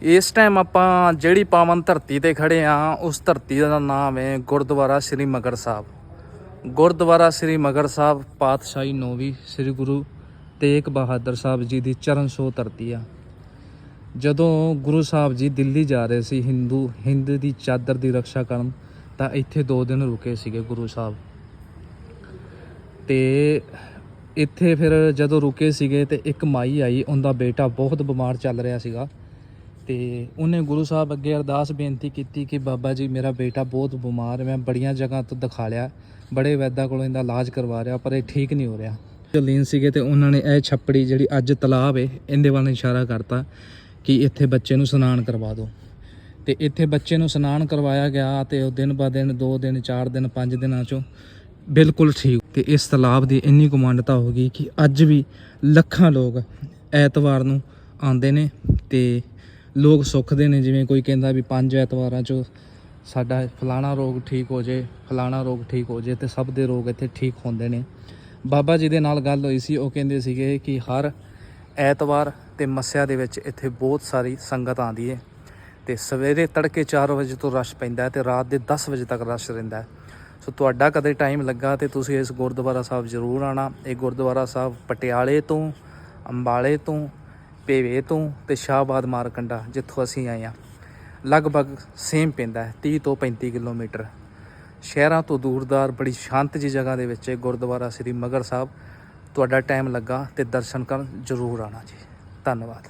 ਇਸ ਟਾਈਮ ਆਪਾਂ ਜਿਹੜੀ ਪਾਵਨ ਧਰਤੀ ਤੇ ਖੜੇ ਆ, ਉਸ ਧਰਤੀ ਦਾ ਨਾਮ ਹੈ ਗੁਰਦੁਆਰਾ ਸ੍ਰੀ ਮਗਰ ਸਾਹਿਬ। ਗੁਰਦੁਆਰਾ ਸ੍ਰੀ ਮਗਰ ਸਾਹਿਬ, ਪਾਤਸ਼ਾਹੀ ਨੌਵੀਂ ਸ੍ਰੀ ਗੁਰੂ ਤੇਗ ਬਹਾਦਰ ਸਾਹਿਬ ਜੀ ਦੀ ਚਰਨ ਛੋਹ ਧਰਤੀ ਆ। ਜਦੋਂ ਗੁਰੂ ਸਾਹਿਬ ਜੀ ਦਿੱਲੀ ਜਾ ਰਹੇ ਸੀ ਹਿੰਦੂ ਹਿੰਦ ਦੀ ਚਾਦਰ ਦੀ ਰੱਖਿਆ ਕਰਨ, ਤਾਂ ਇੱਥੇ 2 ਦਿਨ ਰੁਕੇ ਸੀਗੇ ਗੁਰੂ ਸਾਹਿਬ। ਤੇ ਇੱਥੇ ਫਿਰ ਜਦੋਂ ਰੁਕੇ ਸੀਗੇ ਤੇ ਇੱਕ ਮਾਈ ਆਈ, ਉਹਦਾ ਬੇਟਾ ਬਹੁਤ ਬਿਮਾਰ ਚੱਲ ਰਿਹਾ ਸੀਗਾ। ਤੇ ਉਹਨੇ ਗੁਰੂ ਸਾਹਿਬ ਅੱਗੇ ਅਰਦਾਸ ਬੇਨਤੀ ਕੀਤੀ ਕਿ ਬਾਬਾ ਜੀ, ਮੇਰਾ ਬੇਟਾ ਬਹੁਤ ਬਿਮਾਰ ਹੈ, ਮੈਂ ਬੜੀਆਂ ਜਗ੍ਹਾ ਤੋਂ ਦਿਖਾ ਲਿਆ। ਬੜੇ ਵੈਦਾਂ ਕੋਲੋਂ ਇਹਦਾ ਇਲਾਜ ਕਰਵਾ ਰਿਹਾ, ਪਰ ਇਹ ਠੀਕ ਨਹੀਂ ਹੋ ਰਿਹਾ। ਜੋ ਸੀਗੇ ਤੇ ਉਹਨਾਂ ਨੇ ਇਹ ਛੱਪੜੀ ਜਿਹੜੀ ਅੱਜ ਤਲਾਬ ਹੈ ਇਹਦੇ ਵੱਲ ਇਸ਼ਾਰਾ ਕਰਤਾ ਕਿ ਇੱਥੇ ਬੱਚੇ ਨੂੰ ਇਸ਼ਨਾਨ ਕਰਵਾ ਦਿਓ। ਤੇ ਇੱਥੇ ਬੱਚੇ ਨੂੰ ਇਸ਼ਨਾਨ ਕਰਵਾਇਆ ਗਿਆ ਤੇ ਉਹ ਦਿਨ ਬਾ ਦਿਨ 2 ਦਿਨ 4 ਦਿਨ 5 ਦਿਨਾਂ ਚੋਂ ਬਿਲਕੁਲ ਠੀਕ। ਤੇ ਇਸ ਤਲਾਬ ਦੀ ਇੰਨੀ ਕਮਾਂਡਤਾ ਹੋ ਗਈ ਕਿ ਅੱਜ ਵੀ ਲੱਖਾਂ ਲੋਕ ਐਤਵਾਰ ਨੂੰ ਆਉਂਦੇ ਨੇ ਤੇ ਲੋਕ ਸੁੱਖਦੇ ਨੇ, ਜਿਵੇਂ ਕੋਈ ਕਹਿੰਦਾ ਵੀ ਪੰਜ ਐਤਵਾਰਾਂ ਚੋਂ ਸਾਡਾ ਫਲਾਣਾ ਰੋਗ ਠੀਕ ਹੋ ਜੇ, ਫਲਾਣਾ ਰੋਗ ਠੀਕ ਹੋ ਜੇ ਤੇ ਸਭ ਦੇ ਰੋਗ ਇੱਥੇ ਠੀਕ ਹੁੰਦੇ ਨੇ। ਬਾਬਾ ਜੀ ਦੇ ਨਾਲ ਗੱਲ ਹੋਈ ਸੀ, ਉਹ ਕਹਿੰਦੇ ਸੀਗੇ ਕਿ ਹਰ ਐਤਵਾਰ ਤੇ ਮੱਸਿਆ ਦੇ ਵਿੱਚ ਇੱਥੇ ਬਹੁਤ ਸਾਰੀ ਸੰਗਤ ਆਉਂਦੀ ਹੈ ਤੇ ਸਵੇਰੇ ਤੜਕੇ 4 ਵਜੇ ਤੋਂ ਰਸ਼ ਪੈਂਦਾ ਹੈ ਤੇ ਰਾਤ ਦੇ 10 ਵਜੇ ਤੱਕ ਰਸ਼ ਰਹਿੰਦਾ। ਸੋ ਤੁਹਾਡਾ ਕਦੇ ਟਾਈਮ ਲੱਗਾ ਤੇ ਤੁਸੀਂ ਇਸ ਗੁਰਦੁਆਰਾ ਸਾਹਿਬ ਜ਼ਰੂਰ ਆਣਾ ਇਹ ਗੁਰਦੁਆਰਾ ਸਾਹਿਬ ਪਟਿਆਲੇ ਤੋਂ, ਅੰਬਾਲੇ ਤੋਂ ਭੇਵੇ ਤੋਂ ਤੇ ਸ਼ਾਹਬਾਦ ਮਾਰਕੰਡਾ ਜਿੱਥੋਂ ਅਸੀਂ ਆਏ ਆ। ਲਗਭਗ ਸੇਮ ਪੈਂਦਾ ਹੈ 30 ਤੋਂ 35 ਕਿਲੋਮੀਟਰ। ਸ਼ਹਿਰਾਂ ਤੋਂ ਦੂਰਦਾਰ ਬੜੀ ਸ਼ਾਂਤ ਜੀ ਜਗ੍ਹਾ ਦੇ ਵਿੱਚ ਗੁਰਦੁਆਰਾ ਸ੍ਰੀ ਮਗਰ ਸਾਹਿਬ। ਤੁਹਾਡਾ ਟਾਈਮ ਲੱਗਾ ਤੇ ਦਰਸ਼ਨ ਕਰਨ ਜ਼ਰੂਰ ਆਣਾ ਜੀ। ਧੰਨਵਾਦ।